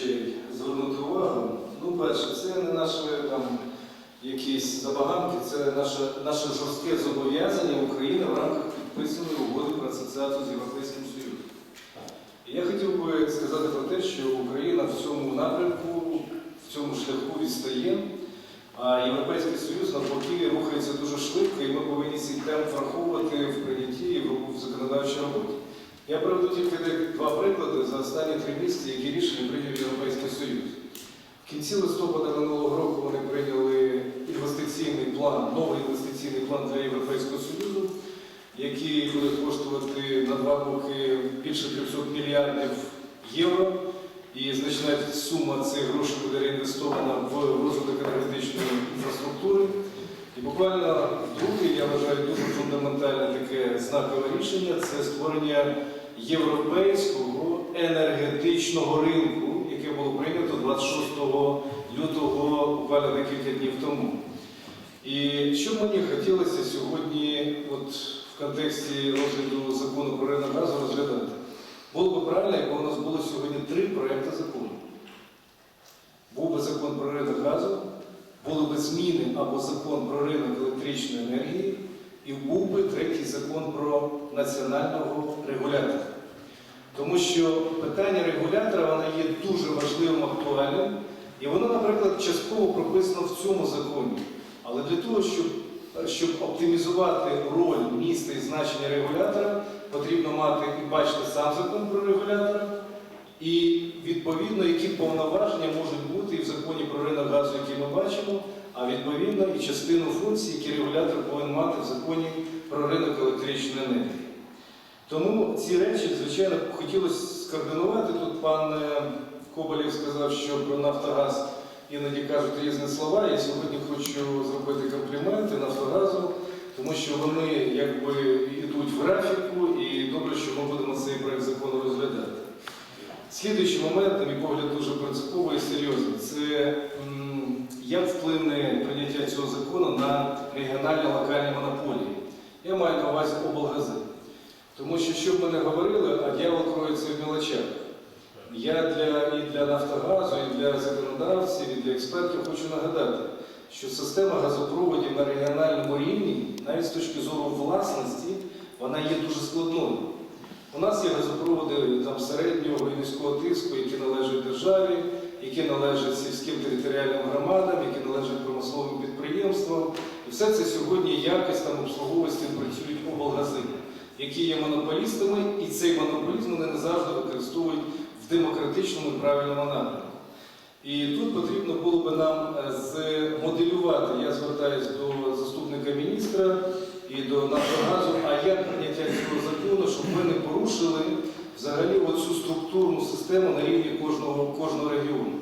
речей звернути увагу. Ну, перше, це не наші там якісь забаганки, це наше, наше жорстке зобов'язання України в рамках підписаної угоди про асоціацію з Європейським Союзом. І я хотів би сказати про те, що Україна в цьому напрямку, в цьому шляху відстає, а Європейський Союз навпаки рухається дуже швидко, і ми повинні цей темп враховувати в прийнятті в законодавчій роботі. Я приведу тільки два приклади за останні три місяці, які рішення прийняв Європейський Союз. В кінці листопада минулого року вони прийняли інвестиційний план, новий інвестиційний план для Європейського Союзу, який буде коштувати на два роки більше 300 мільярдів євро. І значна сума цих грошей буде реінвестована в розвиток енергетичної інфраструктури. І буквально друге, я вважаю, дуже фундаментальне таке знакове рішення це створення європейського енергетичного ринку, яке було прийнято 26 лютого, буквально декілька днів тому. І що мені хотілося сьогодні, от в контексті розгляду закону про ринок газу розглядати? Було б правильно, якби у нас було сьогодні три проекти закону. Був би закон про ринок газу, були або закон про ринок електричної енергії, і був би третій закон про національного регулятора. Тому що питання регулятора воно є дуже важливим, актуальним, і воно, наприклад, частково прописано в цьому законі. Але для того, щоб, щоб оптимізувати роль міста і значення регулятора, потрібно мати і бачити сам закон про регулятора, і відповідно, які повноваження можуть бути і в законі про ринок газу, який ми бачимо, а відповідно і частину функцій, які регулятор повинен мати в законі про ринок електричної енергії. Тому ці речі, звичайно, хотілося скоординувати. Тут пан е, Коболєв сказав, що про Нафтогаз іноді кажуть різні слова. Я сьогодні хочу зробити компліменти Нафтогазу, тому що вони якби йдуть в графіку, і добре, що ми будемо цей проект закону розглядати. Слідуючий момент, на мій погляд, дуже принциповий і серйозний. Це як вплине прийняття цього закону на регіональні локальні монополії. Я маю на увазі облгази. Тому що, що б ми не говорили, а дьявол кроється в мілочах. Я для, і для Нафтогазу, і для законодавців, і для експертів хочу нагадати, що система газопроводів на регіональному рівні, навіть з точки зору власності, вона є дуже складною. У нас є газопроводи там, середнього і низького тиску, які належать державі, які належать сільським територіальним громадам, які належать промисловим підприємствам. І все це сьогодні якось там обслуговує працюють облгази, які є монополістами, і цей монополізм вони не завжди використовують в демократичному і правильному напрямку. І тут потрібно було би нам е, змоделювати, я звертаюся до заступника міністра і до Нафтогазу, а як прийняття цього закону, щоб ми не порушили взагалі оцю структурну систему на рівні кожного, кожного регіону.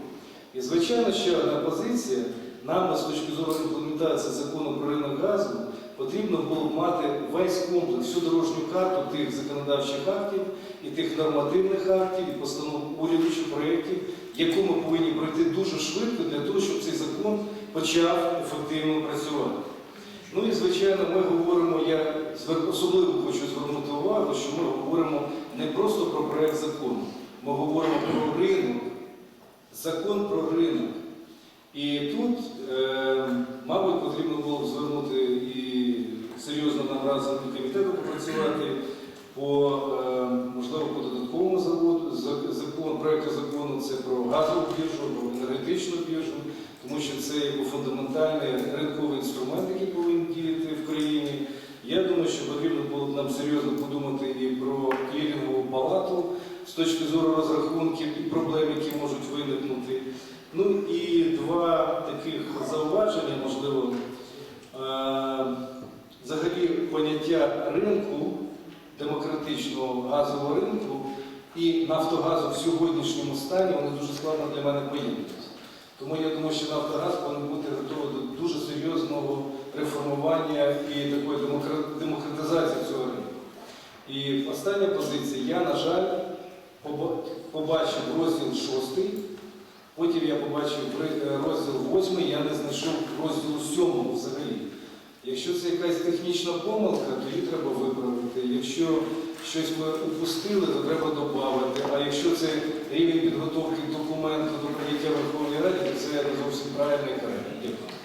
І, звичайно, ще одна позиція, нам з точки зору імплементації закону про ринок газу потрібно було б мати весь комплекс, всю дорожню карту тих законодавчих актів і тих нормативних актів, і постанов урядових проєктів, яку ми повинні пройти дуже швидко для того, щоб цей закон почав ефективно працювати. Ну і звичайно, ми говоримо, я особливо хочу увагу, що ми говоримо не просто про проект закону, ми говоримо про ринок, закон про ринок. І тут, е, мабуть, потрібно було б звернути і серйозно нам разом і комітету попрацювати по, е, можливо, по додатковому заводу, за- закон, проекту закону це про газову біржу, про енергетичну біржу, тому що це якби фундаментальний ринковий інструмент, який повинен діяти в країні. Я думаю, що потрібно було нам серйозно подумати і про клірінгову палату з точки зору розрахунків і проблем, які можуть виникнути. Ну і два таких зауваження, можливо, Е, взагалі поняття ринку, демократичного газового ринку і Нафтогазу в сьогоднішньому стані, вони дуже складно для мене поєднуються. Тому я думаю, що Нафтогаз повинен бути готовий до дуже серйозного реформування і такої демокра- демократизації цього ринку. І остання позиція, я, на жаль, побачив розділ 6, потім я побачив розділ 8, я не знайшов розділ 7 взагалі. Якщо це якась технічна помилка, то її треба виправити. Якщо щось ми упустили, то треба додати. А якщо це рівень підготовки документу до прийняття Верховної Ради, то це зовсім правильний і. Дякую.